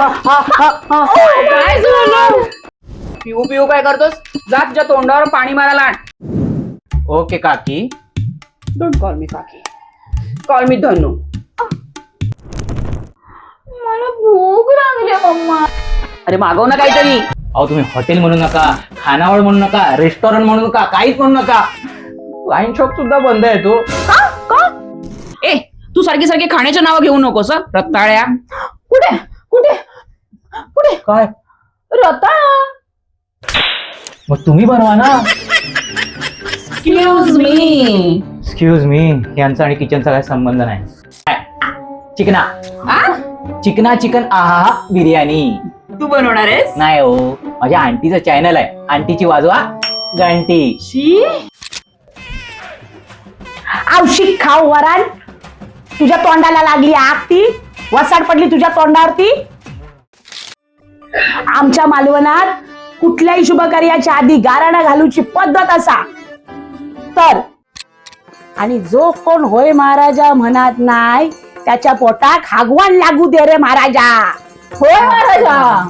काय झालं पिऊ पिऊ काय करतोस? जा तुझ्या तोंडावर पाणी मारायला आण. ओके काकी. डोंट कॉल मी काकी. Call me Dhanu. मला भूक लागली मम्मा. अरे मागव ना काहीतरी. अहो तुम्ही हॉटेल म्हणू नका खानावळ म्हणू नका रेस्टॉरंट म्हणू नका काहीच म्हणू नका. वाईन शॉप सुद्धा बंद आहे तो. का? का? ए तू सारखी सारखी खाण्याच्या नावं घेऊ नकोस हं, रताळ्या कुठे कुठे? काय? रताळा मग तुम्ही बनवा ना. एक्सक्यूज मी एक्सक्यूज मी यांचा आणि किचनचा काय संबंध नाही. चिकना. आ? चिकना चिकन आहा बिर्याणी. तू बनवणार आहेस? नाही हो. माझ्या आंटीचं चॅनल आहे. आंटीची वाजवा घंटी. शी? औषिक खाऊ वरान तुझ्या तोंडाला लागली आग ती. वसाड पडली तुझ्या तोंडावरती. आमच्या मालवणात कुठल्याही शुभकार्याच्या आधी गाराणा घालूची पद्धत असा. तर आणि जो कोण होय महाराजा म्हणत नाही त्याच्या पोटात हागवण लागू दे रे महाराजा. होय महाराजा.